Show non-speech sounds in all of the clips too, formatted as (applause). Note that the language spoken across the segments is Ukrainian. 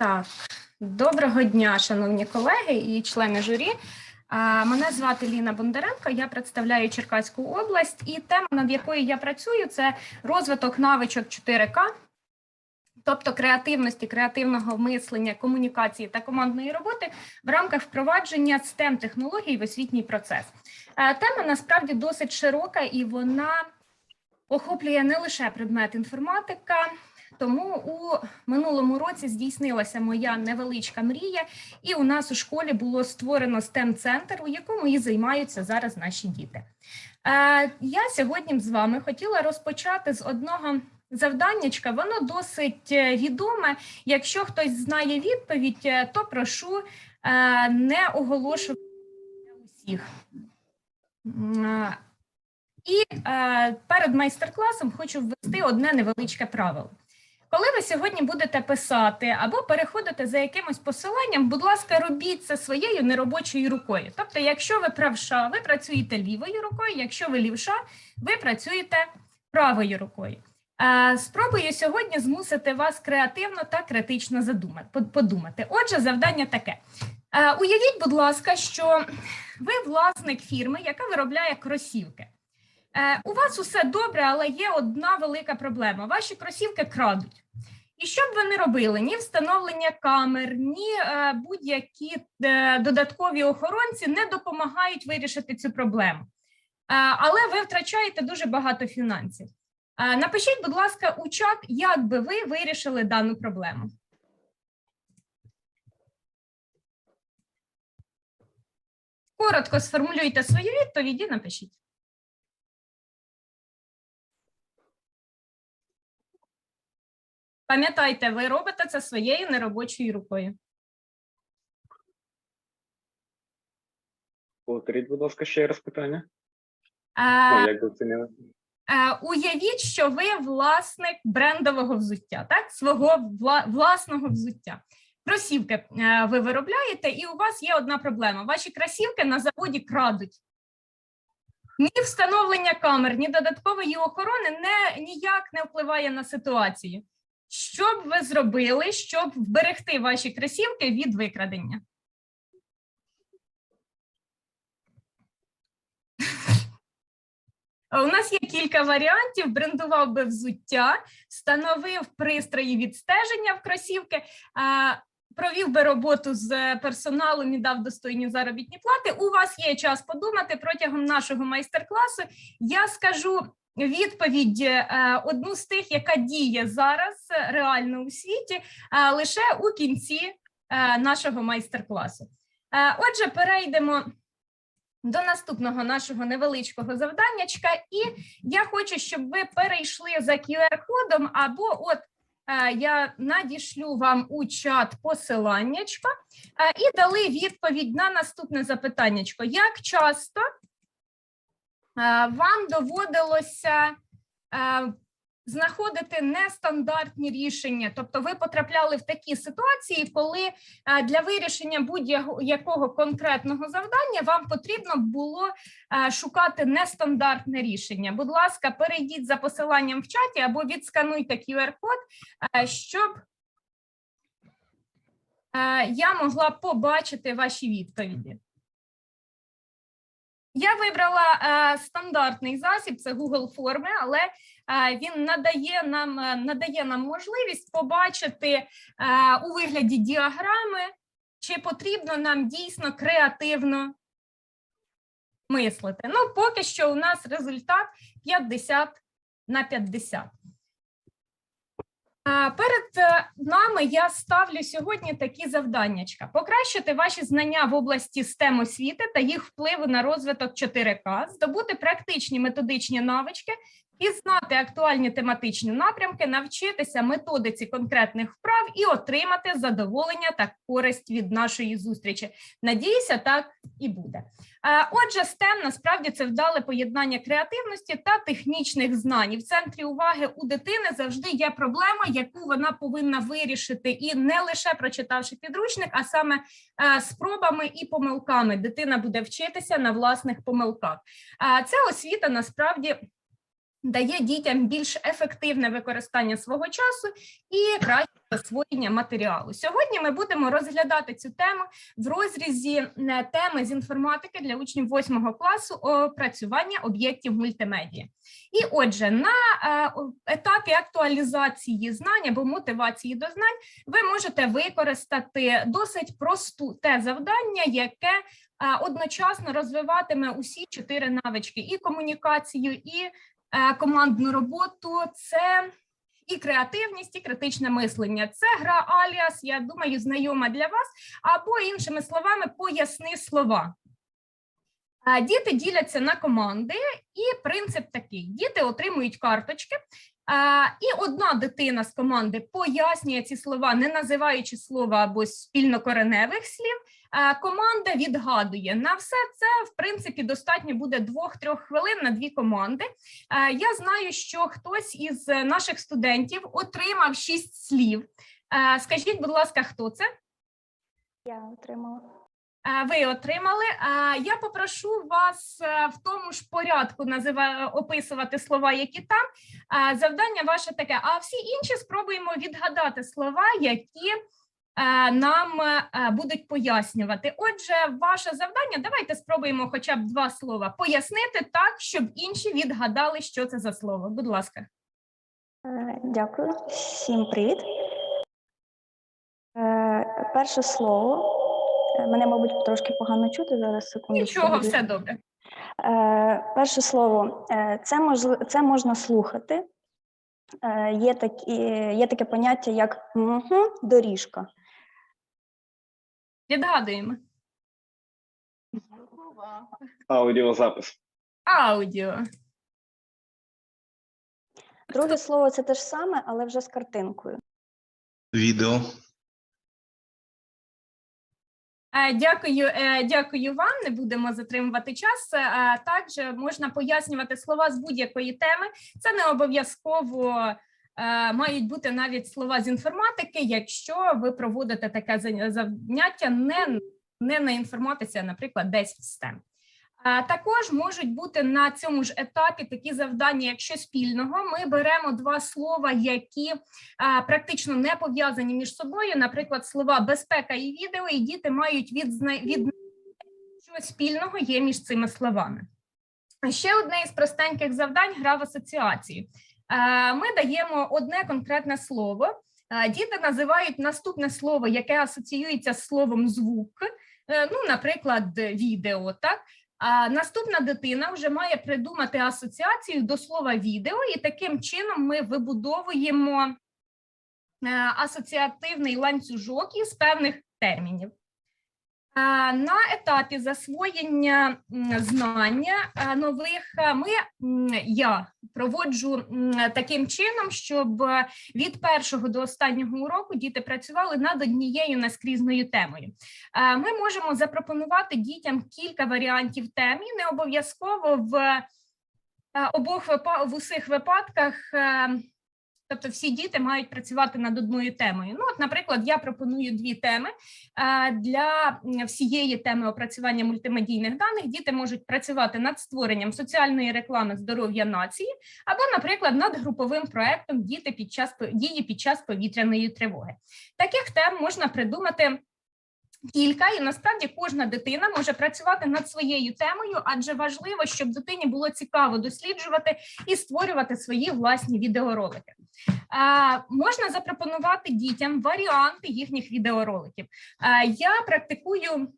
Так, доброго дня, шановні колеги і члени журі. Мене звати Ліна Бондаренко, я представляю Черкаську область, і тема, над якою я працюю, це розвиток навичок 4К, тобто креативності, креативного мислення, комунікації та командної роботи в рамках впровадження stem технологій в освітній процес. Е, Тема насправді досить широка і вона охоплює не лише предмет інформатика. Тому у минулому році здійснилася моя невеличка мрія, і у нас у школі було створено stem центр у якому і займаються зараз наші діти. Е, Я сьогодні з вами хотіла розпочати з одного завданнячка. Воно досить е, відоме. Якщо хтось знає відповідь, е, то прошу не оголошувати усіх. І перед майстер-класом хочу ввести одне невеличке правило. Коли ви сьогодні будете писати або переходите за якимось посиланням, будь ласка, робіть це своєю неробочою рукою. Тобто, якщо ви правша, ви працюєте лівою рукою, якщо ви лівша, ви працюєте правою рукою. Спробую сьогодні змусити вас креативно та критично подумати. Отже, завдання таке. Уявіть, будь ласка, що ви власник фірми, яка виробляє кросівки. Е, У вас усе добре, але є одна велика проблема: ваші кросівки крадуть. І що б ви не робили? Ні встановлення камер, ні е, будь-які е, додаткові охоронці не допомагають вирішити цю проблему. Але ви втрачаєте дуже багато фінансів. Напишіть, будь ласка, у чат, як би ви вирішили дану проблему. Коротко сформулюйте свою відповідь і напишіть. Пам'ятайте, ви робите це своєю неробочою рукою. Повторіть, будь ласка, ще раз питання. А, Ну, як ви оцінили? Уявіть, що ви власник брендового взуття, так свого вла- власного взуття. Кросівки ви виробляєте, і у вас є одна проблема: ваші кросівки на заводі крадуть. Ні встановлення камер, ні додаткової охорони не ніяк не впливає на ситуацію. Що б ви зробили, щоб вберегти ваші кросівки від викрадення? У нас є кілька варіантів: брендував би взуття, встановив пристрої відстеження в кросівки, провів би роботу з персоналом і дав достойні заробітні плати. У вас є час подумати протягом нашого майстер-класу. Я скажу відповідь е, одну з тих, яка діє зараз реально у світі, е, лише у кінці е, нашого майстер-класу. Отже, перейдемо до наступного нашого невеличкого завданнячка, і я хочу, щоб ви перейшли за QR-кодом, або от я надішлю вам у чат посиланнячко і дали відповідь на наступне запитаннячко. Як часто вам доводилося е, знаходити нестандартні рішення, тобто ви потрапляли в такі ситуації, коли е, для вирішення будь-якого конкретного завдання вам потрібно було е, шукати нестандартне рішення. Будь ласка, перейдіть за посиланням в чаті або відскануйте QR-код, е, щоб е, я могла побачити ваші відповіді. Я вибрала е, стандартний засіб, це Google форми, але е, він надає нам, е, надає нам можливість побачити е, у вигляді діаграми, чи потрібно нам дійсно креативно мислити. Ну, поки що у нас результат 50 на 50. Перед е, нами я ставлю сьогодні такі завданнячка: покращити ваші знання в області STEM освіти та їх впливу на розвиток 4К, здобути практичні методичні навички, пізнати актуальні тематичні напрямки, навчитися методиці конкретних вправ і отримати задоволення та користь від нашої зустрічі. Надіюся, так і буде. Е, Отже, STEM насправді це вдале поєднання креативності та технічних знань. І в центрі уваги у дитини завжди є проблема, яку вона повинна вирішити, і не лише прочитавши підручник, а саме е, спробами і помилками. Дитина буде вчитися на власних помилках. Е, Це освіта насправді дає дітям більш ефективне використання свого часу і краще засвоєння матеріалу. Сьогодні ми будемо розглядати цю тему в розрізі е, теми з інформатики для учнів 8 класу опрацювання об'єктів мультимедіа. І отже, на е, етапі актуалізації знань або мотивації до знань ви можете використати досить просту те завдання, яке е, одночасно розвиватиме усі чотири навички: і комунікацію, і командну роботу. Це і креативність, і критичне мислення. Це гра Аліас, я думаю, знайома для вас, або іншими словами, поясни слова. Діти діляться на команди, і принцип такий: діти отримують карточки. І одна дитина з команди пояснює ці слова, не називаючи слова або спільнокореневих слів. А Команда відгадує на все це. В принципі, достатньо буде двох-трьох хвилин на дві команди. Е, Я знаю, що хтось із наших студентів отримав шість слів. Е, Скажіть, будь ласка, хто це? Я отримала. Е, Ви отримали. Е, Я попрошу вас е, в тому ж порядку описувати слова, які там. Е, Завдання ваше таке. А всі інші спробуємо відгадати слова, які е, нам е, будуть пояснювати. Отже, ваше завдання. Давайте спробуємо хоча б два слова пояснити так, щоб інші відгадали, що це за слово. Будь ласка. Е, Дякую. Всім привіт. Е, Перше слово. Е, Мене, мабуть, трошки погано чути зараз. Секунду. Нічого, все добре. Е, Перше слово. Е, Це можли... це можна слухати. Е, Є такі, є таке поняття, як доріжка. Відгадуємо. Аудіозапис. Аудіо. Друге слово це те ж саме, але вже з картинкою. Відео. Е, Дякую, е, дякую вам. Не будемо затримувати час. Е, Також можна пояснювати слова з будь-якої теми. Це не обов'язково мають бути навіть слова з інформатики, якщо ви проводите таке заняття не, не на інформатиці, а, наприклад, десь в STEM. Е, Також можуть бути на цьому ж етапі такі завдання, якщо спільного. Ми беремо два слова, які практично не пов'язані між собою, наприклад, слова безпека і відео, і діти мають відзна... від що спільного є між цими словами. Ще одне із простеньких завдань гра в асоціації. Е, Ми даємо одне конкретне слово. Е, Діти називають наступне слово, яке асоціюється з словом звук, Е, ну, наприклад, відео. Так а наступна дитина вже має придумати асоціацію до слова відео, і таким чином ми вибудовуємо асоціативний ланцюжок із певних термінів. Е, На етапі засвоєння знання е, нових е, ми я проводжу таким чином, щоб е, від першого до останнього уроку діти працювали над однією наскрізною темою. Е, Ми можемо запропонувати дітям кілька варіантів тем, і не обов'язково в е, обох в усіх випадках. Тобто всі діти мають працювати над одною темою. Ну, от, наприклад, я пропоную дві теми Е, для всієї теми опрацювання мультимедійних даних. Діти можуть працювати над створенням соціальної реклами здоров'я нації, або, наприклад, над груповим проектом діти під час дії під час повітряної тривоги. Таких тем можна придумати. Кілька, і насправді кожна дитина може працювати над своєю темою, адже важливо, щоб дитині було цікаво досліджувати і створювати свої власні відеоролики. А, можна запропонувати дітям варіанти їхніх відеороликів. А, я практикую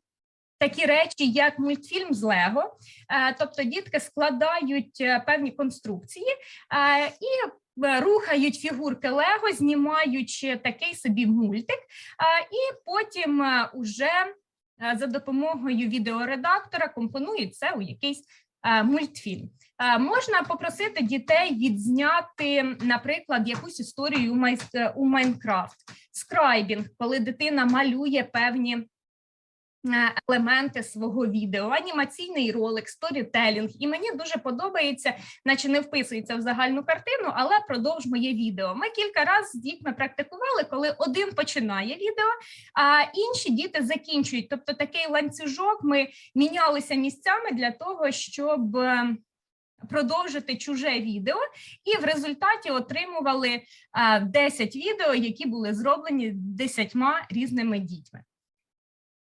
такі речі, як мультфільм з Лего, Е, тобто дітки складають е, певні конструкції е, і е, рухають фігурки Лего, знімаючи такий собі мультик, е, і потім е, уже е, за допомогою відеоредактора компонують це у якийсь е, мультфільм. Е, Можна попросити дітей відзняти, наприклад, якусь історію у Майнкрафт, скрайбінг, коли дитина малює певні е, елементи свого відео, анімаційний ролик, сторітелінг. І мені дуже подобається, наче не вписується в загальну картину, але продовж моє відео. Ми кілька разів з дітьми практикували, коли один починає відео, а інші діти закінчують. Тобто такий ланцюжок ми мінялися місцями для того, щоб. е, продовжити чуже відео, і в результаті отримували а, 10 відео, які були зроблені 10 різними дітьми.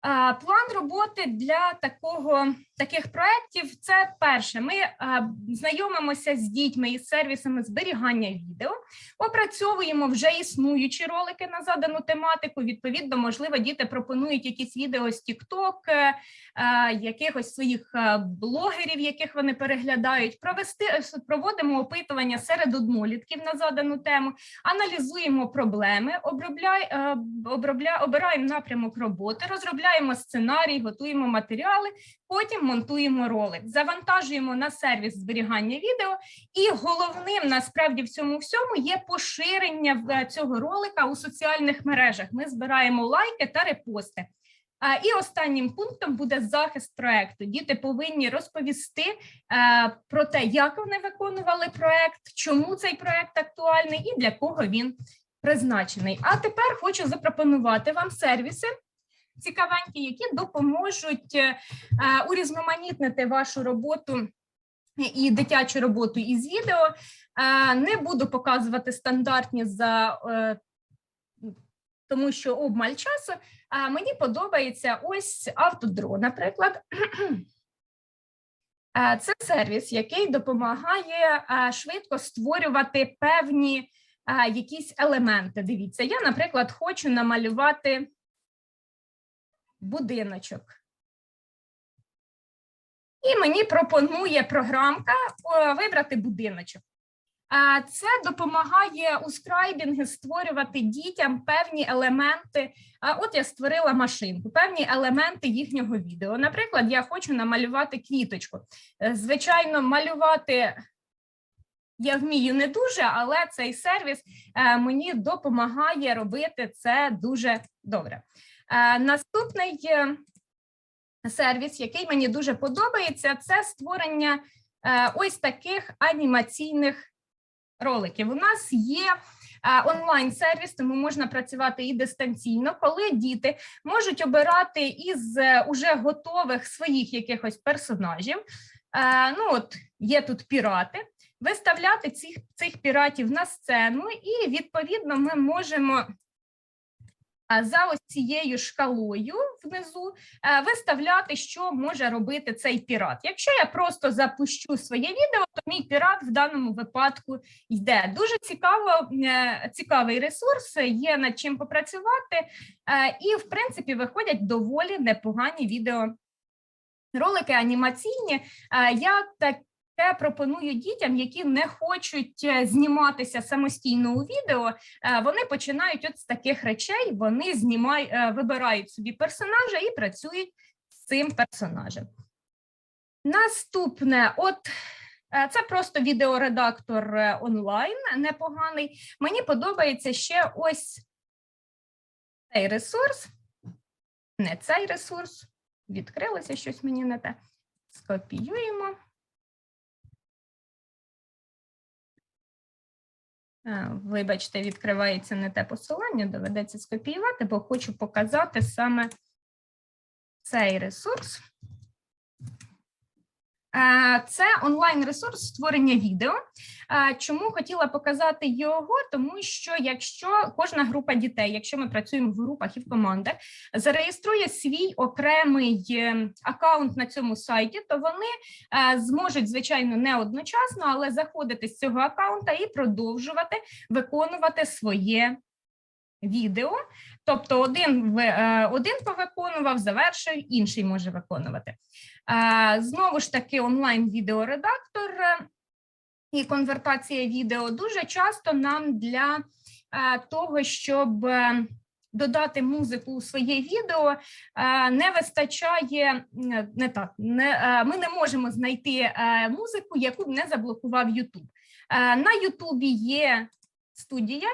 План роботи для такого таких проєктів – це перше. Ми а, знайомимося з дітьми із сервісами зберігання відео, опрацьовуємо вже існуючі ролики на задану тематику. Відповідно, можливо, діти пропонують якісь відео з TikTok, е, е, якихось своїх е, блогерів, яких вони переглядають. Провести е, проводимо опитування серед однолітків на задану тему, аналізуємо проблеми, обробляй, е, обробля, обираємо напрямок роботи, розробляємо сценарій, готуємо матеріали. Потім монтуємо ролик, завантажуємо на сервіс зберігання відео, і головним насправді в цьому всьому є поширення цього ролика у соціальних мережах. Ми збираємо лайки та репости. І останнім пунктом буде захист проекту. Діти повинні розповісти е, про те, як вони виконували проект, чому цей проект актуальний і для кого він призначений. А тепер хочу запропонувати вам сервіси цікавенькі, які допоможуть е, е, урізноманітнити вашу роботу і дитячу роботу із відео. Е, Не буду показувати стандартні за тому, що обмаль часу. Мені подобається ось автодро, наприклад. (clears throat) Це сервіс, який допомагає швидко створювати певні якісь елементи. Дивіться, я, наприклад, хочу намалювати будиночок. І мені пропонує програмка е, вибрати будиночок. Це допомагає у скрайбінги створювати дітям певні елементи. От я створила машинку, певні елементи їхнього відео. Наприклад, я хочу намалювати квіточку. Е, Звичайно, малювати я вмію не дуже, але цей сервіс е, мені допомагає робити це дуже добре. Е, Наступний сервіс, який мені дуже подобається, це створення е, ось таких анімаційних роликів. У нас є е, онлайн-сервіс, тому можна працювати і дистанційно, коли діти можуть обирати із уже готових своїх якихось персонажів. Ну, от є тут пірати. Виставляти цих, цих піратів на сцену, і відповідно ми можемо за ось шкалою внизу е, виставляти, що може робити цей пірат. Якщо я просто запущу своє відео, то мій пірат в даному випадку йде. Дуже цікаво, е, цікавий ресурс, є над чим попрацювати, е, і в принципі виходять доволі непогані відео. Ролики анімаційні. Е, Я пропоную дітям, які не хочуть е, зніматися самостійно у відео. е, Вони починають от з таких речей. Вони знімають, е, вибирають собі персонажа і працюють з цим персонажем. Наступне, от це просто відеоредактор онлайн, непоганий. Мені подобається ще ось цей ресурс, не цей ресурс. Відкрилося щось мені не те. Скопіюємо. Вибачте, відкривається не те посилання, доведеться скопіювати, бо хочу показати саме цей ресурс. Е, Це онлайн-ресурс створення відео. Е, Чому хотіла показати його? Тому що якщо кожна група дітей, якщо ми працюємо в групах і в командах, зареєструє свій окремий е, аккаунт на цьому сайті, то вони е, зможуть, звичайно, не одночасно, але заходити з цього аккаунта і продовжувати виконувати своє відео. Тобто, один е, один повиконував, завершив, інший може виконувати. Е, Знову ж таки, онлайн-відеоредактор е, і конвертація відео дуже часто нам для того, щоб додати музику у своє відео, не вистачає не так. Не, ми не можемо знайти музику, яку б не заблокував YouTube. На Ютубі є студія.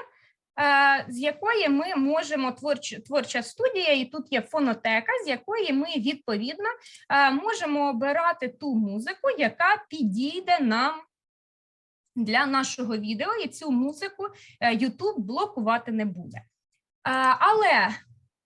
Е, З якої ми можемо творча, творча студія, і тут є фонотека, з якої ми відповідно е, можемо обирати ту музику, яка підійде нам для нашого відео, і цю музику е, YouTube блокувати не буде. Але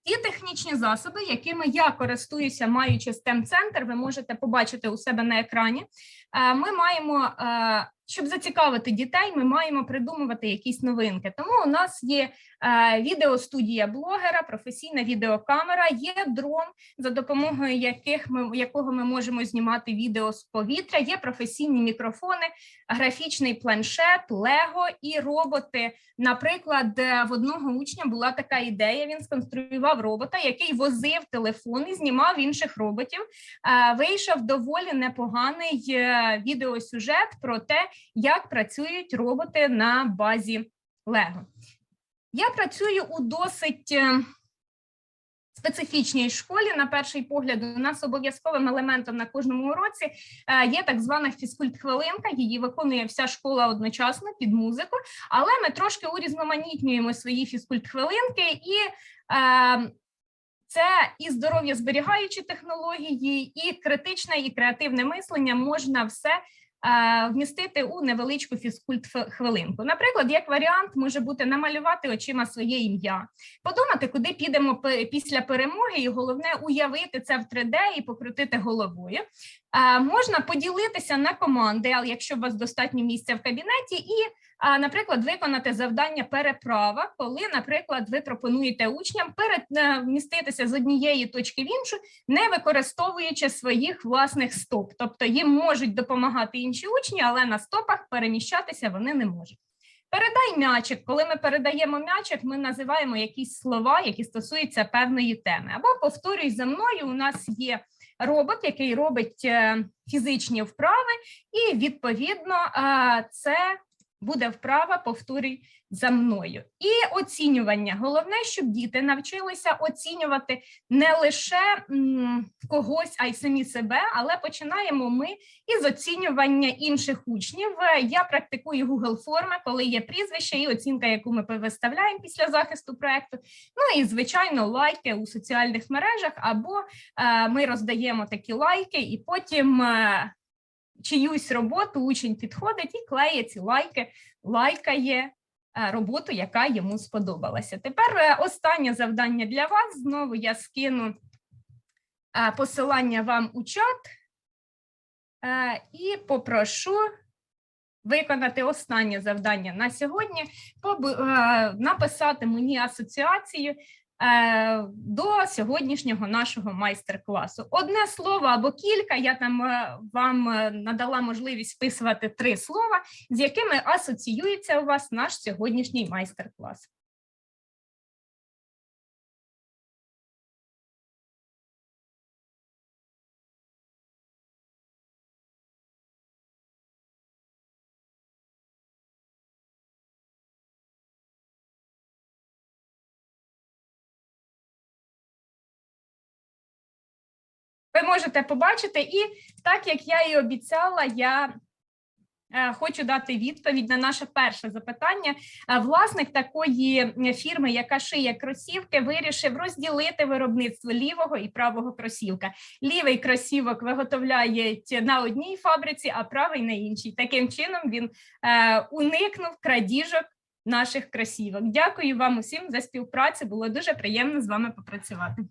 ті технічні засоби, якими я користуюся, маючи STEM центр ви можете побачити у себе на екрані. Е, ми маємо, е, щоб зацікавити дітей, ми маємо придумувати якісь новинки. Тому у нас є е, відеостудія блогера, професійна відеокамера, є дрон, за допомогою яких ми якого ми можемо знімати відео з повітря. Є професійні мікрофони, графічний планшет, лего і роботи. Наприклад, в одного учня була така ідея. Він сконструював робота, який возив телефон і знімав інших роботів. Вийшов доволі непоганий відеосюжет про те, як працюють роботи на базі Лего. Я працюю у досить е, специфічній школі. На перший погляд, у нас обов'язковим елементом на кожному уроці е, є так звана фізкульт-хвилинка. Її виконує вся школа одночасно під музику, але ми трошки урізноманітнюємо свої фізкульт-хвилинки і. Це і здоров'я зберігаючі технології, і критичне, і креативне мислення можна все е, вмістити у невеличку фізкульт-хвилинку. Наприклад, як варіант може бути намалювати очима своє ім'я, подумати, куди підемо після перемоги, і головне уявити це в 3D і покрутити головою. Е, Можна поділитися на команди, але якщо у вас достатньо місця в кабінеті, і, наприклад, виконати завдання переправа, коли, наприклад, ви пропонуєте учням переміститися з однієї точки в іншу, не використовуючи своїх власних стоп. Тобто їм можуть допомагати інші учні, але на стопах переміщатися вони не можуть. Передай м'ячик. Коли ми передаємо м'ячик, ми називаємо якісь слова, які стосуються певної теми. Або повторюй за мною. У нас є робот, який робить е, фізичні вправи, і відповідно е, це буде вправа повторюй за мною. І оцінювання. Головне, щоб діти навчилися оцінювати не лише когось, а й самі себе, але починаємо ми із оцінювання інших учнів. Е, Я практикую Google форми, коли є прізвище і оцінка, яку ми виставляємо після захисту проекту. Ну і звичайно, лайки у соціальних мережах, або е, ми роздаємо такі лайки, і потім е, чиюсь роботу учень підходить і клеє ці лайки, лайкає е, роботу, яка йому сподобалася. Тепер е, останнє завдання для вас. Знову я скину е, посилання вам у чат і попрошу виконати останнє завдання на сьогодні, написати мені асоціацію до сьогоднішнього нашого майстер-класу. Одне слово або кілька. Я там е, вам е, надала можливість вписувати три слова, з якими асоціюється у вас наш сьогоднішній майстер-клас. Ви можете побачити, і так як я і обіцяла, я е, хочу дати відповідь на наше перше запитання. Е, Власник такої фірми, яка шиє кросівки, вирішив розділити виробництво лівого і правого кросівка. Лівий кросівок виготовляють на одній фабриці, а правий на іншій. Таким чином він е, уникнув крадіжок наших кросівок. Дякую вам усім за співпрацю. Було дуже приємно з вами попрацювати.